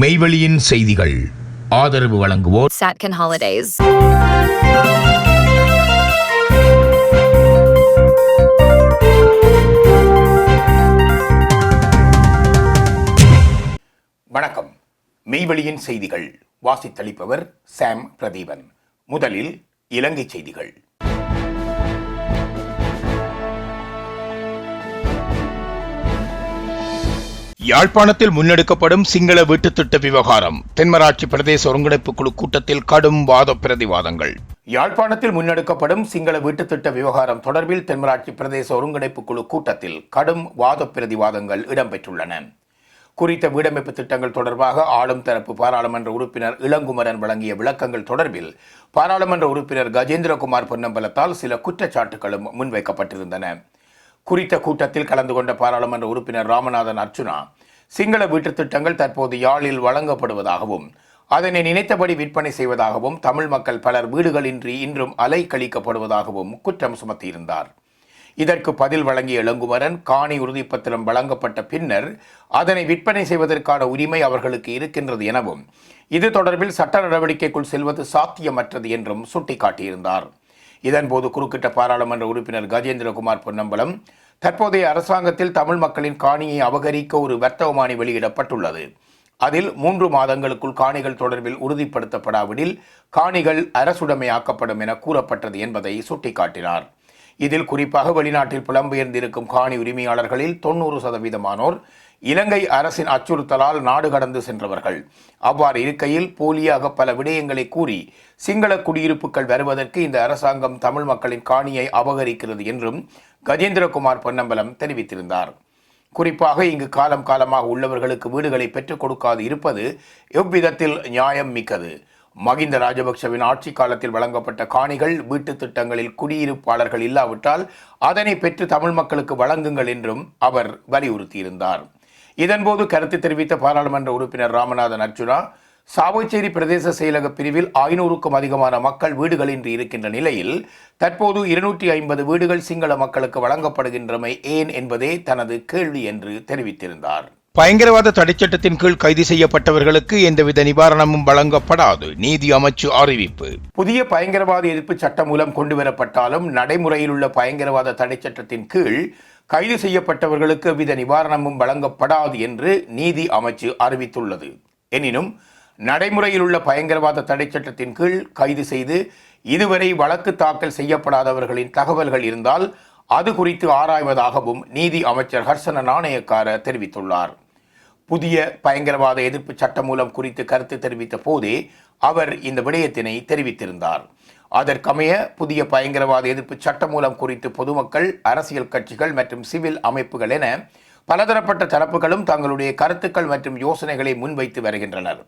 மெய்வெளியின் செய்திகள். ஆதரவு வழங்குவோர் Satkin Holidays. வணக்கம். மெய்வெளியின் செய்திகள். வாசித்தளிப்பவர் சாம் பிரதீபன். முதலில் இலங்கை செய்திகள். யாழ்ப்பாணத்தில் முன்னெடுக்கப்படும் சிங்கள வீட்டுத் திட்ட விவகாரம். தென்மராட்சி பிரதேச ஒருங்கிணைப்பு குழு கூட்டத்தில் கடும் வாத பிரதிவாதங்கள். யாழ்ப்பாணத்தில் முன்னெடுக்கப்படும் சிங்கள வீட்டுத் திட்ட விவகாரம் தொடர்பில் தென்மராட்சி பிரதேச ஒருங்கிணைப்பு குழு கூட்டத்தில் கடும் வாத பிரதிவாதங்கள் இடம்பெற்றுள்ளன. குறித்த வீடமைப்பு திட்டங்கள் தொடர்பாக ஆளும் தரப்பு பாராளுமன்ற உறுப்பினர் இளங்குமரன் வழங்கிய விளக்கங்கள் தொடர்பில் பாராளுமன்ற உறுப்பினர் கஜேந்திரகுமார் பொன்னம்பலத்தால் சில குற்றச்சாட்டுகளும் முன்வைக்கப்பட்டிருந்தன. குறித்த கூட்டத்தில் கலந்து கொண்ட பாராளுமன்ற உறுப்பினர் ராமநாதன் அர்ச்சுனா சிங்கள வீட்டுத் திட்டங்கள் தற்போது யாழில் வழங்கப்படுவதாகவும் அதனை நினைத்தபடி விற்பனை செய்வதாகவும் தமிழ் மக்கள் பலர் வீடுகளின்றி இன்றும் அலை கழிக்கப்படுவதாகவும் குற்றம் சுமத்தியிருந்தார். இதற்கு பதில் வழங்கிய இளங்குமரன் காணி உறுதிப்பத்திரம் வழங்கப்பட்ட பின்னர் அதனை விற்பனை செய்வதற்கான உரிமை அவர்களுக்கு இருக்கின்றது எனவும் இது தொடர்பில் சட்ட நடவடிக்கைக்குள் செல்வது சாத்தியமற்றது என்றும் சுட்டிக்காட்டியிருந்தார். இதன்போது குறுக்கிட்ட பாராளுமன்ற உறுப்பினர் கஜேந்திரகுமார் பொன்னம்பலம் தற்போதைய அரசாங்கத்தில் தமிழ் மக்களின் காணியை அபகரிக்க ஒரு வர்த்தகமானி வெளியிடப்பட்டுள்ளது. அதில் மூன்று மாதங்களுக்குள் காணிகள் தொடர்பில் உறுதிப்படுத்தப்படாவிடில் காணிகள் அரசுடைமையாக்கப்படும் என கூறப்பட்டது என்பதை சுட்டிக்காட்டினார். இதில் குறிப்பாக வெளிநாட்டில் புலம்பெயர்ந்திருக்கும் காணி உரிமையாளர்களில் தொண்ணூறு சதவீதமானோர் இலங்கை அரசின் அச்சுறுத்தலால் நாடு கடந்து சென்றவர்கள். அவ்வாறு இருக்கையில் போலியாக பல விடயங்களை கூறி சிங்கள குடியிருப்புகள் வருவதற்கு இந்த அரசாங்கம் தமிழ் மக்களின் காணியை அபகரிக்கிறது என்றும் கஜேந்திரகுமார் பொன்னம்பலம் தெரிவித்திருந்தார். குறிப்பாக இங்கு காலம் காலமாக உள்ளவர்களுக்கு வீடுகளை பெற்றுக் கொடுக்காது இருப்பது எவ்விதத்தில் நியாயம் மிக்கது. மகிந்த ராஜபக்சவின் ஆட்சி காலத்தில் வழங்கப்பட்ட காணிகள் வீட்டுத் திட்டங்களில் குடியிருப்பாளர்கள் இல்லாவிட்டால் அதனை பெற்று தமிழ் மக்களுக்கு வழங்குங்கள் என்றும் அவர் வலியுறுத்தியிருந்தார். இதன்போது கருத்து தெரிவித்த பாராளுமன்ற உறுப்பினர் ராமநாதன் அர்ச்சுனா சாவச்சேரி பிரதேச செயலக பிரிவில் ஐநூறுக்கும் அதிகமான மக்கள் வீடுகளின்றி இருக்கின்ற நிலையில் தற்போது இருநூற்றி ஐம்பது வீடுகள் சிங்கள மக்களுக்கு வழங்கப்படுகின்றமை ஏன் என்பதே தனது கேள்வி என்று தெரிவித்திருந்தார். பயங்கரவாத தடைச்சட்டத்தின் கீழ் கைது செய்யப்பட்டவர்களுக்கு எந்தவித நிவாரணமும் வழங்கப்படாது நீதி அமைச்சு அறிவிப்பு. புதிய பயங்கரவாத எதிர்ப்பு சட்டம் மூலம் கொண்டுவரப்பட்டாலும் நடைமுறையில் உள்ள பயங்கரவாத தடை சட்டத்தின் கீழ் கைது செய்யப்பட்டவர்களுக்கு எவ்வித நிவாரணமும் வழங்கப்படாது என்று நீதி அமைச்சு அறிவித்துள்ளது. எனினும் நடைமுறையில் உள்ள பயங்கரவாத தடை சட்டத்தின் கீழ் கைது செய்து இதுவரை வழக்கு தாக்கல் செய்யப்படாதவர்களின் தகவல்கள் இருந்தால் அது குறித்து ஆராய்வதாகவும் நீதி அமைச்சர் ஹர்சன நாணயக்கார தெரிவித்துள்ளார். புதிய பயங்கரவாத எதிர்ப்பு சட்டம் மூலம் குறித்து கருத்து தெரிவித்த போதே அவர் இந்த விடயத்தினை தெரிவித்திருந்தார். அதற்கமைய புதிய பயங்கரவாத எதிர்ப்பு சட்டம் மூலம் குறித்து பொதுமக்கள் அரசியல் கட்சிகள் மற்றும் சிவில் அமைப்புகள் என பலதரப்பட்ட தரப்புகளும் தங்களுடைய கருத்துக்கள் மற்றும் யோசனைகளை முன்வைத்து வருகின்றனர்.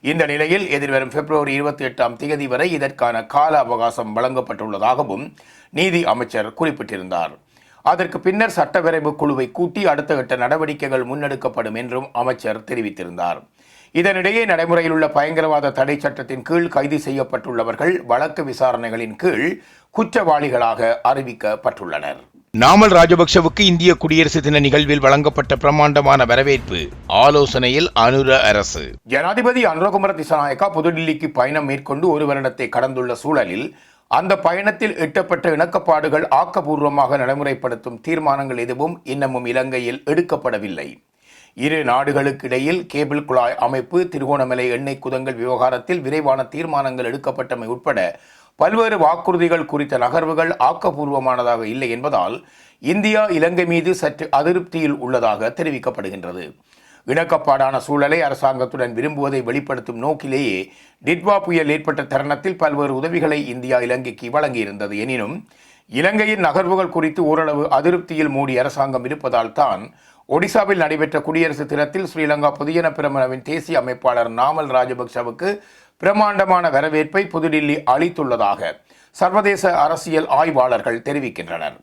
இந்த நிலையில் எதிர்வரும் பிப்ரவரி இருபத்தி எட்டாம் தேதி வரை இதற்கான கால அவகாசம் வழங்கப்பட்டுள்ளதாகவும் நீதி அமைச்சர் குறிப்பிட்டிருந்தார். அதற்கு பின்னர் சட்டவிரைவு குழுவை கூட்டி அடுத்த கட்ட நடவடிக்கைகள் முன்னெடுக்கப்படும் என்றும் அமைச்சர் தெரிவித்திருந்தார். இதனிடையே நடைமுறையில் உள்ள பயங்கரவாத தடை சட்டத்தின் கீழ் கைது செய்யப்பட்டுள்ளவர்கள் வழக்கு விசாரணைகளின் கீழ் குற்றவாளிகளாக அறிவிக்கப்பட்டுள்ளனர். நாமல் ராஜபக்சவுக்கு இந்திய குடியரசு தின நிகழ்வில் வழங்கப்பட்ட பிரமாண்டமான வரவேற்பு ஆலோசனையில் அனுர அரசு. ஜனாதிபதி அனுரகுமார திசாநாயக்கா புதுடில்லிக்கு பயணம் மேற்கொண்டு ஒரு வருடத்தை கடந்துள்ள சூழலில் அந்த பயணத்தில் எட்டப்பட்ட இணக்கப்பாடுகள் ஆக்கபூர்வமாக நடைமுறைப்படுத்தும் தீர்மானங்கள் எதுவும் இன்னமும் இலங்கையில் எடுக்கப்படவில்லை. இரு நாடுகளுக்கிடையில் கேபிள் குழாய் அமைப்பு திருகோணமலை எண்ணெய் குதங்கள் விவகாரத்தில் விரைவான தீர்மானங்கள் எடுக்கப்பட்டமை உட்பட பல்வேறு வாக்குறுதிகள் குறித்த நகர்வுகள் ஆக்கப்பூர்வமானதாக இல்லை என்பதால் இந்தியா இலங்கை மீது சற்று அதிருப்தியில் உள்ளதாக தெரிவிக்கப்படுகின்றது. இணக்கப்பாடான சூழலை அரசாங்கத்துடன் விரும்புவதை வெளிப்படுத்தும் நோக்கிலேயே டிட்வா புயல் ஏற்பட்ட தருணத்தில் பல்வேறு உதவிகளை இந்தியா இலங்கைக்கு வழங்கியிருந்தது. எனினும் இலங்கையின் நகர்வுகள் குறித்து ஓரளவு அதிருப்தியில் மூடி அரசாங்கம் இருப்பதால் தான் ஒடிசாவில் நடைபெற்ற குடியரசு தினத்தில் ஸ்ரீலங்கா பொதுஜன பிரமணவின் தேசிய அமைப்பாளர் நாமல் ராஜபக்சவுக்கு பிரமாண்டமான வரவேற்பை புதுடில்லி அளித்துள்ளதாக சர்வதேச அரசியல் ஆய்வாளர்கள் தெரிவிக்கின்றனர்.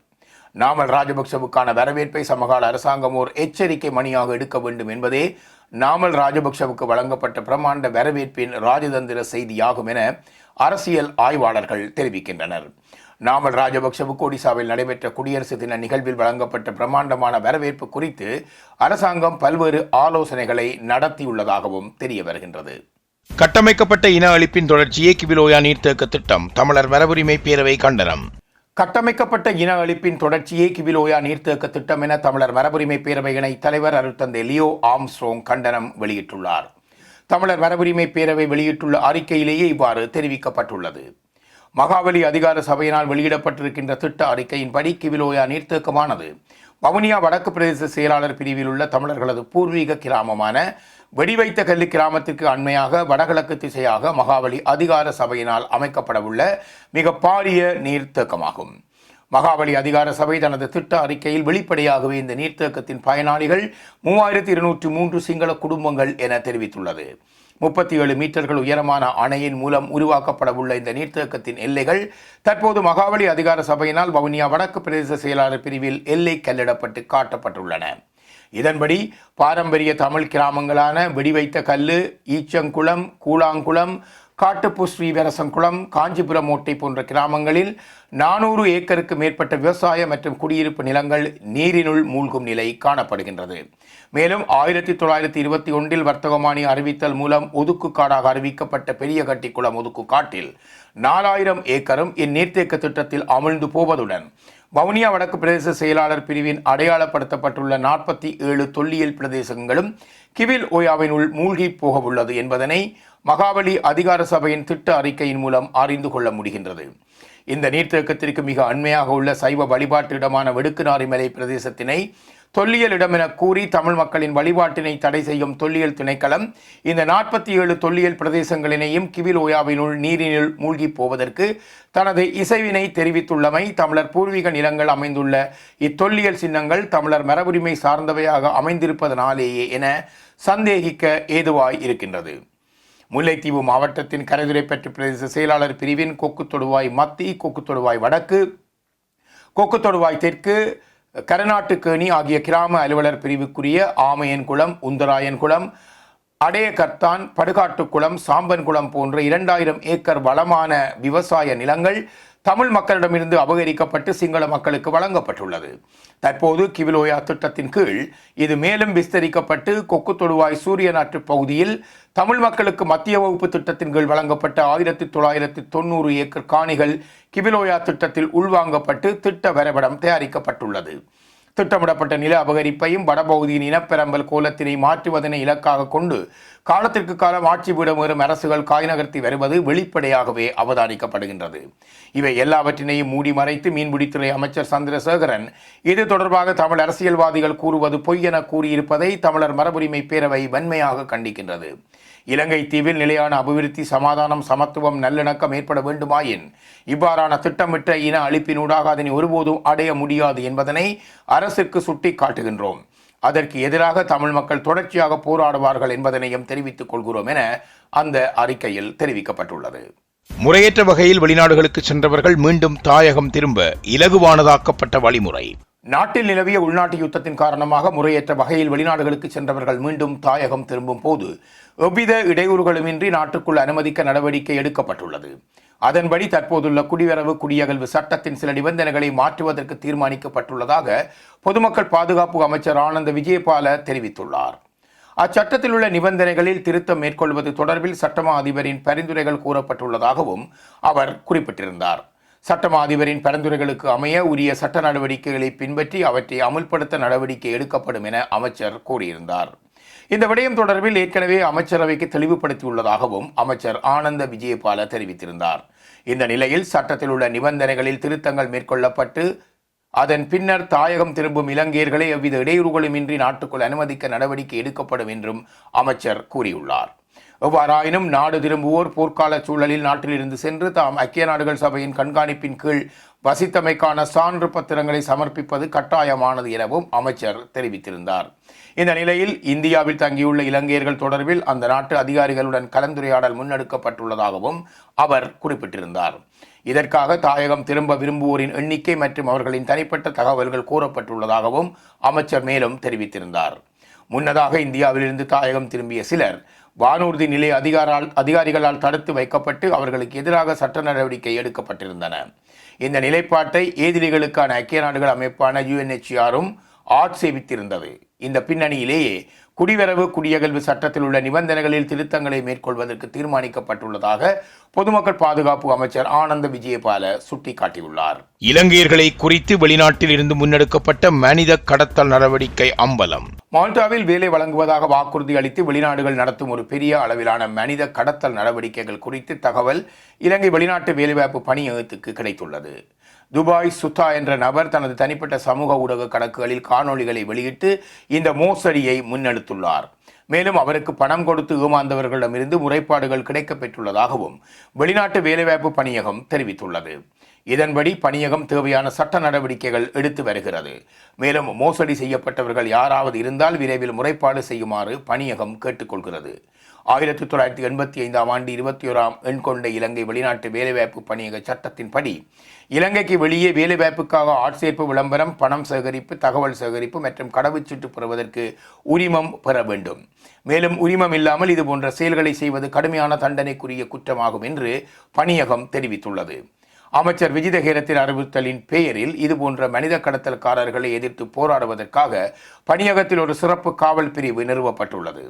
நாமல் ராஜபக்சவுக்கான வரவேற்பை சமகால அரசாங்கம் ஓர் எச்சரிக்கை மணியாக எடுக்க வேண்டும் என்பதே நாமல் ராஜபக்சவுக்கு வழங்கப்பட்ட பிரமாண்ட வரவேற்பின் ராஜதந்திர செய்தியாகும் என அரசியல் ஆய்வாளர்கள் தெரிவிக்கின்றனர். நாமல் ராஜபக்சவுக்கு ஒடிசாவில் நடைபெற்ற குடியரசு தின நிகழ்வில் வழங்கப்பட்ட பிரமாண்டமான வரவேற்பு குறித்து அரசாங்கம் பல்வேறு ஆலோசனைகளை நடத்தியுள்ளதாகவும் தெரிய வருகின்றது. கட்டமைக்கப்பட்ட இன அழிப்பின் தொடர்ச்சியே கிபிலோயா நீர்த்தேக்க திட்டம் தமிழர் மரபுரிமை பேரவை கண்டனம். கட்டமைக்கப்பட்ட இன அழிப்பின் தொடர்ச்சியே கிபிலோயா நீர்த்தேக்க திட்டம் என தமிழர் மரபுரிமை பேரவை இணை தலைவர் அருத்தந்தை லியோ ஆம்ஸ்ட்ரோங் கண்டனம் வெளியிட்டுள்ளார். தமிழர் மரபுரிமை பேரவை வெளியிட்டுள்ள அறிக்கையிலேயே இவ்வாறு தெரிவிக்கப்பட்டுள்ளது. மகாபலி அதிகார சபையினால் வெளியிடப்பட்டிருக்கின்ற திட்ட அறிக்கையின்படி கிவிலோயா நீர்த்தேக்கமானது வவுனியா வடக்கு பிரதேச செயலாளர் பிரிவில் உள்ள தமிழர்களது பூர்வீக கிராமமான வெடிவைத்த கல்லு கிராமத்திற்கு அண்மையாக வடகிழக்கு திசையாக மகாபலி அதிகார சபையினால் அமைக்கப்படவுள்ள மிக பாரிய நீர்த்தேக்கமாகும் மகாபலி அதிகார சபை தனது திட்ட அறிக்கையில் வெளிப்படையாகவே இந்த நீர்த்தேக்கத்தின் பயனாளிகள் மூவாயிரத்தி இருநூற்றி மூன்று சிங்கள குடும்பங்கள் என தெரிவித்துள்ளது. முப்பத்தி ஏழு மீட்டர்கள் உயரமான அணையின் மூலம் உருவாக்கப்படவுள்ள இந்த நீர்த்தேக்கத்தின் எல்லைகள் தற்போது மகாபலி அதிகார சபையினால் வவுனியா வடக்கு பிரதேச செயலாளர் பிரிவில் எல்லை கல்லிடப்பட்டு காட்டப்பட்டுள்ளன. இதன்படி பாரம்பரிய தமிழ் கிராமங்களான வெடிவைத்த கல்லு ஈச்சங்குளம் கூழாங்குளம் காட்டுப்பு ஸ்ரீவரசங்குளம் காஞ்சிபுரம் ஓட்டை போன்ற கிராமங்களில் நானூறு ஏக்கருக்கு மேற்பட்ட விவசாய மற்றும் குடியிருப்பு நிலங்கள் நீரினுள் மூழ்கும் நிலை காணப்படுகின்றது. மேலும் ஆயிரத்தி தொள்ளாயிரத்தி இருபத்தி ஒன்றில் வர்த்தகமானி அறிவித்தல் மூலம் ஒதுக்குக்காடாக அறிவிக்கப்பட்ட பெரிய கட்டிக்குளம் ஒதுக்கு காட்டில் நாலாயிரம் ஏக்கரும் இந்நீர்த்தேக்க திட்டத்தில் அமிழ்ந்து போவதுடன் வவுனியா வடக்கு பிரதேச செயலாளர் பிரிவின் அடையாளப்படுத்தப்பட்டுள்ள நாற்பத்தி ஏழு தொல்லியல் பிரதேசங்களும் கிவில் ஓயாவினுள் மூழ்கி போகவுள்ளது என்பதனை மகாபலி அதிகார சபையின் திட்ட அறிக்கையின் மூலம் அறிந்து கொள்ள முடிகின்றது. இந்த நீர்த்தேக்கத்திற்கு மிக அண்மையாக உள்ள சைவ வழிபாட்டு இடமான வெடுக்குநாரிமலை பிரதேசத்தினை தொல்லியலிடமென என கூறி தமிழ் மக்களின் வழிபாட்டினை தடை செய்யும் தொல்லியல் திணைக்களம் இந்த நாற்பத்தி ஏழு தொல்லியல் பிரதேசங்களினையும் கிவிலோயாவினுள் நீரினுள் மூழ்கி போவதற்கு தனது இசைவினை தெரிவித்துள்ளமை தமிழர் பூர்வீக நிலங்கள் அமைந்துள்ள இத்தொல்லியல் சின்னங்கள் தமிழர் மரபுரிமை சார்ந்தவையாக அமைந்திருப்பதனாலேயே என சந்தேகிக்க ஏதுவாய் இருக்கின்றது. முல்லைத்தீவு மாவட்டத்தின் கரைதுரைப்பற்று பிரதேச செயலாளர் பிரிவின் கொக்கு தொடுவாய் மத்தி கொக்கு தொடுவாய் வடக்கு கொக்கு தொடுவாய் தெற்கு கரநாட்டுக்கேணி ஆகிய கிராம அலுவலர் பிரிவுக்குரிய ஆமையன்குளம் உந்தராயன்குளம் அடையகர்த்தான் படுகாட்டுக்குளம் சாம்பன்குளம் போன்ற இரண்டாயிரம் ஏக்கர் வளமான விவசாய நிலங்கள் தமிழ் மக்களிடமிருந்து அபகரிக்கப்பட்டு சிங்கள மக்களுக்கு வழங்கப்பட்டுள்ளது. தற்போது கிவிலோயா திட்டத்தின் கீழ் இது மேலும் விஸ்தரிக்கப்பட்டு கொக்கு தொடுவாய் சூரிய நாற்று பகுதியில் தமிழ் மக்களுக்கு மத்திய வகுப்பு திட்டத்தின் கீழ் வழங்கப்பட்ட ஆயிரத்தி தொள்ளாயிரத்தி தொண்ணூறு ஏக்கர் காணிகள் கிவிலோயா திட்டத்தில் உள்வாங்கப்பட்டு திட்ட வரைபடம் தயாரிக்கப்பட்டுள்ளது. திட்டமிடப்பட்ட நில அபகரிப்பையும் வடபகுதியின் இனப்பெரம்பல் கோலத்தினை மாற்றுவதனை இலக்காக கொண்டு காலத்திற்கு காலம் ஆட்சி பீடமேறும் அரசுகள் காய் நகர்த்தி வருவது வெளிப்படையாகவே அவதானிக்கப்படுகின்றது. இவை எல்லாவற்றினையும் மூடி மறைத்து மீன்பிடித்துறை அமைச்சர் சந்திரசேகரன் இது தொடர்பாக தமிழ் அரசியல்வாதிகள் கூறுவது பொய் என கூறியிருப்பதை தமிழர் மரபுரிமை பேரவை வன்மையாக கண்டிக்கின்றது. இலங்கை தீவில் நிலையான அபிவிருத்தி சமாதானம் சமத்துவம் நல்லிணக்கம் ஏற்பட வேண்டுமாயின் இவ்வாறான திட்டமிட்ட இன அழிப்பினூடாக அதனை ஒருபோதும் அடைய முடியாது என்பதனை அரசுக்கு சுட்டி காட்டுகின்றோம் அதற்கு எதிராக தமிழ் மக்கள் தொடர்ச்சியாக போராடுவார்கள் என்பதனையும் தெரிவித்துக் கொள்கிறோம் என அந்த அறிக்கையில் தெரிவிக்கப்பட்டுள்ளது. முறையற்ற வகையில் வெளிநாடுகளுக்கு சென்றவர்கள் மீண்டும் தாயகம் திரும்ப இலகுவானதாக்கப்பட்ட வழிமுறை. நாட்டில் நிலவிய உள்நாட்டு யுத்தத்தின் காரணமாக முறையற்ற வகையில் வெளிநாடுகளுக்கு சென்றவர்கள் மீண்டும் தாயகம் திரும்பும் போது எவ்வித இடையூறுகளுமின்றி நாட்டுக்குள் அனுமதிக்க நடவடிக்கை எடுக்கப்பட்டுள்ளது. அதன்படி தற்போதுள்ள குடிவரவு குடியகல்வு சட்டத்தின் சில நிபந்தனைகளை மாற்றுவதற்கு தீர்மானிக்கப்பட்டுள்ளதாக பொதுமக்கள் பாதுகாப்பு அமைச்சர் ஆனந்த விஜயபால தெரிவித்துள்ளார். அச்சட்டத்தில் உள்ள நிபந்தனைகளில் திருத்தம் மேற்கொள்வது தொடர்பில் சட்டமா அதிபரின் பரிந்துரைகள் கூறப்பட்டுள்ளதாகவும் அவர் குறிப்பிட்டிருந்தார். சட்டம் அதிபரின் பரிந்துரைகளுக்கு அமைய உரிய சட்ட நடவடிக்கைகளை பின்பற்றி அவற்றை அமுல்படுத்த நடவடிக்கை எடுக்கப்படும் என அமைச்சர் கூறியிருந்தார். இந்த விடயம் தொடர்பில் ஏற்கனவே அமைச்சரவைக்கு தெளிவுபடுத்தியுள்ளதாகவும் அமைச்சர் ஆனந்த விஜயபால தெரிவித்திருந்தார். இந்த நிலையில் சட்டத்தில் உள்ள நிபந்தனைகளில் திருத்தங்கள் மேற்கொள்ளப்பட்டு அதன் பின்னர் தாயகம் திரும்பும் இலங்கையர்களை எவ்வித இடையூறுகளுமின்றி நாட்டுக்குள் அனுமதிக்க நடவடிக்கை எடுக்கப்படும் என்றும் அமைச்சர் கூறியுள்ளார். எவ்வாறாயினும் நாடு திரும்புவோர் போர்க்கால சூழலில் நாட்டிலிருந்து சென்று தாம் ஐக்கிய நாடுகள் சபையின் கண்காணிப்பின் கீழ் வசித்தமைக்கான சான்று பத்திரங்களை சமர்ப்பிப்பது கட்டாயமானது எனவும் அமைச்சர் தெரிவித்திருந்தார். இந்த நிலையில் இந்தியாவில் தங்கியுள்ள இலங்கையர்கள் தொடர்பில் அந்த நாட்டு அதிகாரிகளுடன் கலந்துரையாடல் முன்னெடுக்கப்பட்டுள்ளதாகவும் அவர் குறிப்பிட்டிருந்தார். இதற்காக தாயகம் திரும்ப விரும்புவோரின் எண்ணிக்கை மற்றும் அவர்களின் தனிப்பட்ட தகவல்கள் கூறப்பட்டுள்ளதாகவும் அமைச்சர் மேலும் தெரிவித்திருந்தார். முன்னதாக இந்தியாவிலிருந்து தாயகம் திரும்பிய சிலர் வானூர்தி நிலைய அதிகாரால் அதிகாரிகளால் தடுத்து வைக்கப்பட்டு அவர்களுக்கு எதிராக சட்ட நடவடிக்கை எடுக்கப்பட்டிருந்தன. இந்த நிலைப்பாட்டை ஏதிரிகளுக்கான ஐக்கிய நாடுகள் அமைப்பான யுஎன்ஹெச்ஆரும் ஆட்சேபித்திருந்தது. இந்த பின்னணியிலேயே குடிவரவு குடியகல்வு சட்டத்தில் உள்ள நிபந்தனைகளில் திருத்தங்களை மேற்கொள்வதற்கு தீர்மானிக்கப்பட்டுள்ளதாக பொதுமக்கள் பாதுகாப்பு அமைச்சர் ஆனந்த விஜயபால சுட்டிக்காட்டியுள்ளார். இலங்கையர்களை குறித்து வெளிநாட்டில் இருந்து முன்னெடுக்கப்பட்ட மனித கடத்தல் நடவடிக்கை அம்பலம். மால்டாவில் வேலை வழங்குவதாக வாக்குறுதி அளித்து வெளிநாடுகள் நடத்தும் ஒரு பெரிய அளவிலான மனித கடத்தல் நடவடிக்கைகள் குறித்து தகவல் இலங்கை வெளிநாட்டு வேலைவாய்ப்பு பணியகத்துக்கு கிடைத்துள்ளது. துபாய் சுத்தா என்ற நபர் தனது தனிப்பட்ட சமூக ஊடக கணக்குகளில் காணொளிகளை வெளியிட்டு இந்த மோசடியை முன்னெடுத்துள்ளார். மேலும் அவருக்கு பணம் கொடுத்து ஏமாந்தவர்களிடமிருந்து முறைப்பாடுகள் கிடைக்கப்பெற்றுள்ளதாகவும் வெளிநாட்டு வேலைவாய்ப்பு பணியகம் தெரிவித்துள்ளது. இதன்படி பணியகம் தேவையான சட்ட நடவடிக்கைகள் எடுத்து வருகிறது. மேலும் மோசடி செய்யப்பட்டவர்கள் யாராவது இருந்தால் விரைவில் முறைப்பாடு செய்யுமாறு பணியகம் கேட்டுக்கொள்கிறது. ஆயிரத்தி தொள்ளாயிரத்தி எண்பத்தி ஐந்தாம் ஆண்டு இருபத்தி ஓராம் எண் கொண்ட இலங்கை வெளிநாட்டு வேலைவாய்ப்பு பணியக சட்டத்தின்படி இலங்கைக்கு வெளியே வேலைவாய்ப்புக்காக ஆட்சேர்ப்பு விளம்பரம் பணம் சேகரிப்பு தகவல் சேகரிப்பு மற்றும் கடவுச்சீட்டு பெறுவதற்கு உரிமம் பெற வேண்டும். மேலும் உரிமம் இல்லாமல் இதுபோன்ற செயல்களை செய்வது கடுமையான தண்டனைக்குரிய குற்றமாகும் என்று பணியகம் தெரிவித்துள்ளது. அமைச்சர் விஜிதகேரத்தின் அறிவுறுத்தலின் பெயரில் இதுபோன்ற மனித கடத்தல்காரர்களை எதிர்த்து போராடுவதற்காக பணியகத்தில் ஒரு சிறப்பு காவல் பிரிவு நிறுவப்பட்டுள்ளது.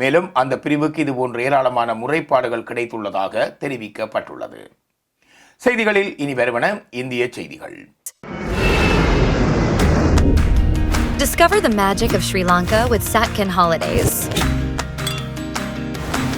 மேலும் அந்த பிரிவுக்கு இதுபோன்ற ஏராளமான முறைப்பாடுகள் கிடைத்துள்ளதாக தெரிவிக்கப்பட்டுள்ளது. செய்திகளில் இனி வருவன இந்திய செய்திகள். Discover the magic of Sri Lanka with Satkin Holidays.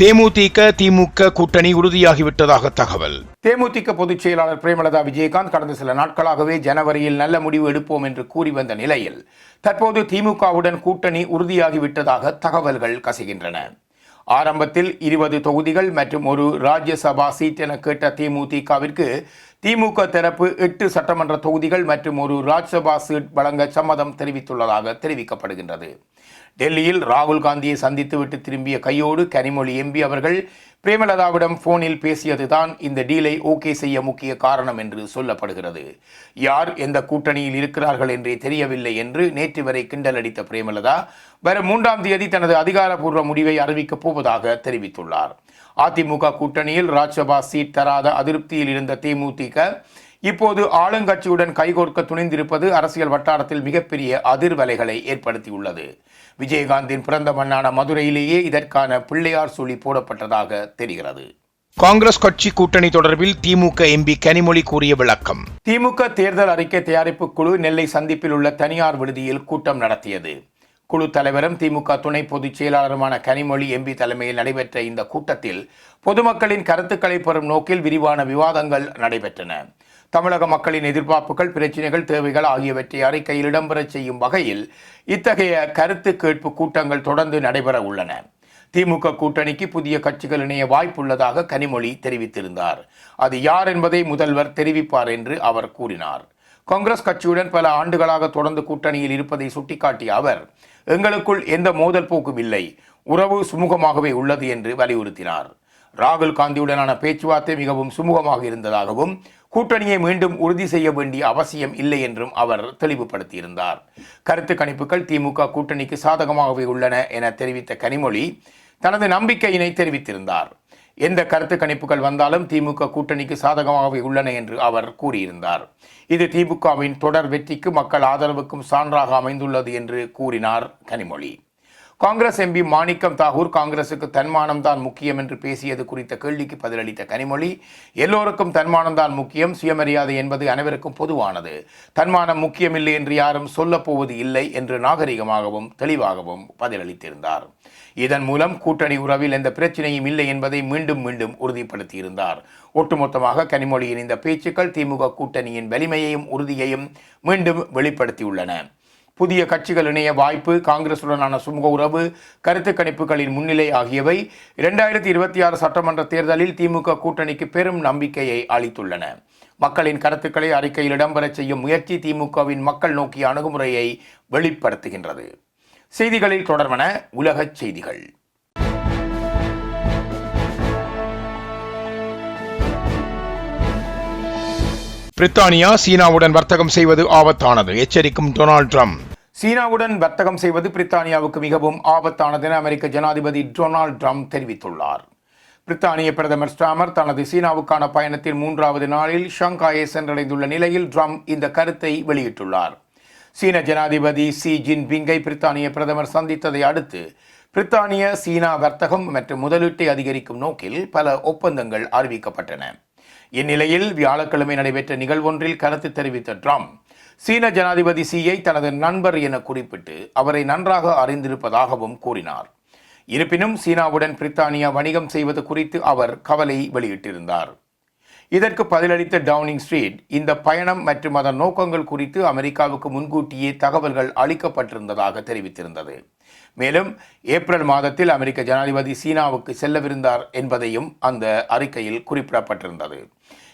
தேமுதிக திமுக கூட்டணி உறுதியாகிவிட்டதாக தகவல். தேமுதிக பொதுச் செயலாளர் பிரேமலதா விஜயகாந்த் கடந்த சில நாட்களாகவே ஜனவரியில் நல்ல முடிவு எடுப்போம் என்று கூறி வந்த நிலையில் தற்போது திமுகவுடன் கூட்டணி உறுதியாகிவிட்டதாக தகவல்கள் கசிகின்றன. ஆரம்பத்தில் இருபது தொகுதிகள் மற்றும் ஒரு ராஜ்யசபா சீட் என கேட்ட தேமுதிகவிற்கு திமுக தரப்பு எட்டு சட்டமன்ற தொகுதிகள் மற்றும் ஒரு ராஜ்யசபா சீட் வழங்க சம்மதம் தெரிவித்துள்ளதாக தெரிவிக்கப்படுகின்றது. டெல்லியில் ராகுல் காந்தியை சந்தித்துவிட்டு திரும்பிய கையோடு கனிமொழி எம்பி அவர்கள் பிரேமலதாவிடம் போனில் பேசியதுதான் இந்த டீலை ஓகே செய்ய முக்கிய காரணம் என்று சொல்லப்படுகிறது. யார் எந்த கூட்டணியில் இருக்கிறார்கள் என்றே தெரியவில்லை என்று நேற்று வரை கிண்டல் அடித்த பிரேமலதா வரும் மூன்றாம் தேதி தனது அதிகாரப்பூர்வ முடிவை அறிவிக்கப் போவதாக தெரிவித்துள்ளார். அதிமுக கூட்டணியில் ராஜ்சபா சீட் தராத அதிருப்தியில் இருந்த தேமுதிக இப்போது ஆளுங்கட்சியுடன் கைகோர்க்க துணிந்திருப்பது அரசியல் வட்டாரத்தில் மிகப்பெரிய அதிர்வலைகளை ஏற்படுத்தியுள்ளது. விஜயகாந்தின் பிறந்த மண்ணான மதுரையிலேயே இதற்கான பிள்ளையார் சொல்லி போடப்பட்டதாக தெரிகிறது. காங்கிரஸ் கட்சி கூட்டணி தொடர்பில் திமுக எம்பி கனிமொழி கூறிய விளக்கம். திமுக தேர்தல் அறிக்கை தயாரிப்பு குழு நெல்லை சந்திப்பில் உள்ள தனியார் விடுதியில் கூட்டம் நடத்தியது. குழு தலைவரும் திமுக துணை பொதுச் செயலாளருமான கனிமொழி எம்பி தலைமையில் நடைபெற்ற இந்த கூட்டத்தில் பொதுமக்களின் கருத்துக்களை பெறும் நோக்கில் விரிவான விவாதங்கள் நடைபெற்றன. தமிழக மக்களின் எதிர்பார்ப்புகள் பிரச்சினைகள் தேவைகள் ஆகியவற்றை அறிக்கையில் இடம்பெறச் செய்யும் வகையில் இத்தகைய கருத்து கேட்பு கூட்டங்கள் தொடர்ந்து நடைபெற உள்ளன. திமுக கூட்டணிக்கு புதிய கட்சிகள் இணைய வாய்ப்புள்ளதாக கனிமொழி தெரிவித்திருந்தார். அது யார் என்பதை முதல்வர் தெரிவிப்பார் என்று அவர் கூறினார். காங்கிரஸ் கட்சியுடன் பல ஆண்டுகளாக தொடர்ந்து கூட்டணியில் இருப்பதை சுட்டிக்காட்டிய அவர் எங்களுக்குள் எந்த மோதல் போக்கும் இல்லை உறவு சுமூகமாகவே உள்ளது என்று வலியுறுத்தினார். ராகுல் காந்தியுடனான பேச்சுவார்த்தை மிகவும் சுமூகமாக இருந்ததாகவும் கூட்டணியை மீண்டும் உறுதி செய்ய வேண்டிய அவசியம் இல்லை என்றும் அவர் தெளிவுபடுத்தியிருந்தார். கருத்து கணிப்புகள் திமுக கூட்டணிக்கு சாதகமாகவே உள்ளன என தெரிவித்த கனிமொழி தனது நம்பிக்கையினை தெரிவித்திருந்தார். எந்த கருத்து கணிப்புகள் வந்தாலும் திமுக கூட்டணிக்கு சாதகமாகவே உள்ளன என்று அவர் கூறியிருந்தார். இது திமுகவின் தொடர் வெற்றிக்கு மக்கள் ஆதரவுக்கும் சான்றாக அமைந்துள்ளது என்று கூறினார் கனிமொழி. காங்கிரஸ் எம்பி மாணிக்கம் தாகூர் காங்கிரசுக்கு தன்மானம் தான் முக்கியம் என்று பேசியது குறித்த கேள்விக்கு பதிலளித்த கனிமொழி எல்லோருக்கும் தன்மானம் தான் முக்கியம் சுயமரியாதை என்பது அனைவருக்கும் பொதுவானது. தன்மானம் முக்கியமில்லை என்று யாரும் சொல்லப்போவது இல்லை என்று நாகரிகமாகவும் தெளிவாகவும் பதிலளித்திருந்தார். இதன் மூலம் கூட்டணி உறவில் எந்த பிரச்சனையும் இல்லை என்பதை மீண்டும் மீண்டும் உறுதிப்படுத்தியிருந்தார். ஒட்டுமொத்தமாக கனிமொழியின் இந்த பேச்சுக்கள் திமுக கூட்டணியின் வலிமையையும் உறுதியையும் மீண்டும் வெளிப்படுத்தியுள்ளன. புதிய கட்சிகள் இணைய வாய்ப்பு காங்கிரசுடனான சுமூக உறவு கருத்து கணிப்புகளின் முன்னிலை ஆகியவை இரண்டாயிரத்தி இருபத்தி ஆறு சட்டமன்ற தேர்தலில் திமுக கூட்டணிக்கு பெரும் நம்பிக்கையை அளித்துள்ளன. மக்களின் கருத்துக்களை அறிக்கையில் இடம்பெறச் செய்யும் முயற்சி திமுகவின் மக்கள் நோக்கிய அணுகுமுறையை வெளிப்படுத்துகின்றது. செய்திகளில் தொடர்வன உலகச் செய்திகள். பிரித்தானியா சீனாவுடன் வர்த்தகம் செய்வது ஆபத்தானது. எச்சரிக்கும் டொனால்ட் ட்ரம்ப். சீனாவுடன் வர்த்தகம் செய்வது பிரித்தானியாவுக்கு மிகவும் ஆபத்தானது என அமெரிக்க ஜனாதிபதி டொனால்ட் ட்ரம்ப் தெரிவித்துள்ளார். பிரித்தானிய பிரதமர் ஸ்டாமர் தனது சீனாவுக்கான பயணத்தின் மூன்றாவது நாளில் ஷங்காயை சென்றடைந்துள்ள நிலையில் ட்ரம்ப் இந்த கருத்தை வெளியிட்டுள்ளார். சீன ஜனாதிபதி சி ஜின்பிங்கை பிரித்தானிய பிரதமர் சந்தித்ததை அடுத்து பிரித்தானிய சீனா வர்த்தகம் மற்றும் முதலீட்டை அதிகரிக்கும் நோக்கில் பல ஒப்பந்தங்கள் அறிவிக்கப்பட்டன. இந்நிலையில் வியாழக்கிழமை நடைபெற்ற நிகழ்வொன்றில் கருத்து தெரிவித்த ட்ரம்ப் சீன ஜனாதிபதி சியை தனது நண்பர் என குறிப்பிட்டு அவரை நன்றாக அறிந்திருப்பதாகவும் கூறினார். இருப்பினும் சீனாவுடன் பிரித்தானியா வணிகம் செய்வது குறித்து அவர் கவலை வெளியிட்டிருந்தார். இதற்கு பதிலளித்த டவுனிங் ஸ்ட்ரீட் இந்த பயணம் மற்றும் அதன் நோக்கங்கள் குறித்து அமெரிக்காவுக்கு முன்கூட்டியே தகவல்கள் அளிக்கப்பட்டிருந்ததாக தெரிவித்திருந்தது. மேலும் ஏப்ரல் மாதத்தில் அமெரிக்க ஜனாதிபதி சீனாவுக்கு செல்லவிருந்தார் என்பதையும் அந்த அறிக்கையில் குறிப்பிடப்பட்டிருந்தது.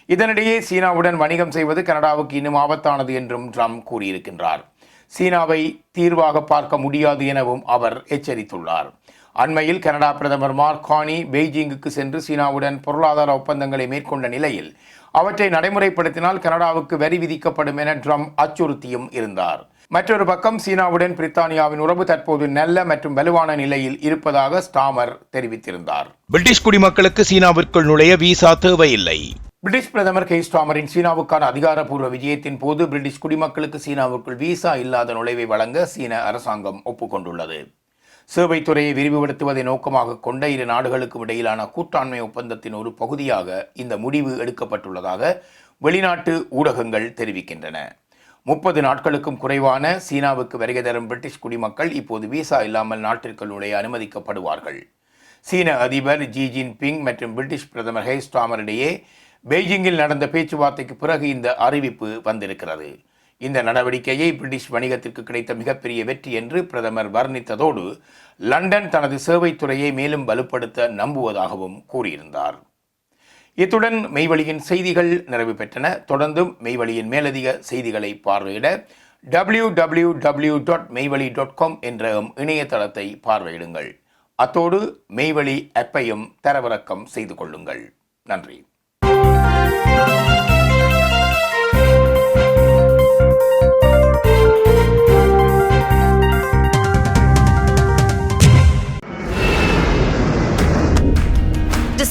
இதனிடையே சீனாவுடன் வணிகம் செய்வது கனடாவுக்கு இன்னும் ஆபத்தானது என்றும் ட்ரம்ப் கூறியிருக்கின்றார். சீனாவை தீர்வாக பார்க்க முடியாது எனவும் அவர் எச்சரித்துள்ளார். அண்மையில் கனடா பிரதமர் மார்க் கானி பெய்ஜிங்குக்கு சென்று சீனாவுடன் பொருளாதார ஒப்பந்தங்களை மேற்கொண்ட நிலையில் அவற்றை நடைமுறைப்படுத்தினால் கனடாவுக்கு வரி விதிக்கப்படும் என ட்ரம்ப் அச்சுறுத்தியும் இருந்தார். மற்றொரு பக்கம் சீனாவுடன் பிரித்தானியாவின் உறவு தற்போது நல்ல மற்றும் வலுவான நிலையில் இருப்பதாக ஸ்டாமர் தெரிவித்திருந்தார். பிரிட்டிஷ் குடிமக்களுக்கு சீனாவிற்குள் நுழைய விசா தேவையில்லை. பிரிட்டிஷ் பிரதமர் கே. ஸ்டாமரின் சீனாவுக்கான அதிகாரப்பூர்வ விஜயத்தின் போது பிரிட்டிஷ் குடிமக்களுக்கு சீனாவுக்குள் விசா இல்லாத நுழைவை வழங்க சீன அரசாங்கம் ஒப்புக்கொண்டுள்ளது. சேவைத்துறையை விரிவுபடுத்துவதை நோக்கமாக கொண்ட இரு நாடுகளுக்கும் இடையிலான கூட்டாண்மை ஒப்பந்தத்தின் ஒரு பகுதியாக இந்த முடிவு எடுக்கப்பட்டுள்ளதாக வெளிநாட்டு ஊடகங்கள் தெரிவிக்கின்றன. முப்பது நாட்களுக்கும் குறைவான சீனாவுக்கு வருகை தரும் பிரிட்டிஷ் குடிமக்கள் இப்போது விசா இல்லாமல் நாட்டிற்குள் நுழைய அனுமதிக்கப்படுவார்கள். சீன அதிபர் ஜி ஜின்பிங் மற்றும் பிரிட்டிஷ் பிரதமர் ஹே ஸ்டாமர் இடையே பெய்ஜிங்கில் நடந்த பேச்சுவார்த்தைக்கு பிறகு இந்த அறிவிப்பு வந்திருக்கிறது. இந்த நடவடிக்கையை பிரிட்டிஷ் வணிகத்திற்கு கிடைத்த மிகப்பெரிய வெற்றி என்று பிரதமர் வர்ணித்ததோடு லண்டன் தனது சேவைத்துறையை மேலும் வலுப்படுத்த நம்புவதாகவும் கூறியிருந்தார். இத்துடன் மெய்வழியின் செய்திகள் நிறைவு பெற்றன. தொடர்ந்தும் மெய்வழியின் மேலதிக செய்திகளை பார்வையிட W W W dot Meivazhi dot com என்ற இணையதளத்தை பார்வையிடுங்கள். அத்தோடு மெய்வழி ஆப்பையும் தரவிறக்கம் செய்து கொள்ளுங்கள். நன்றி.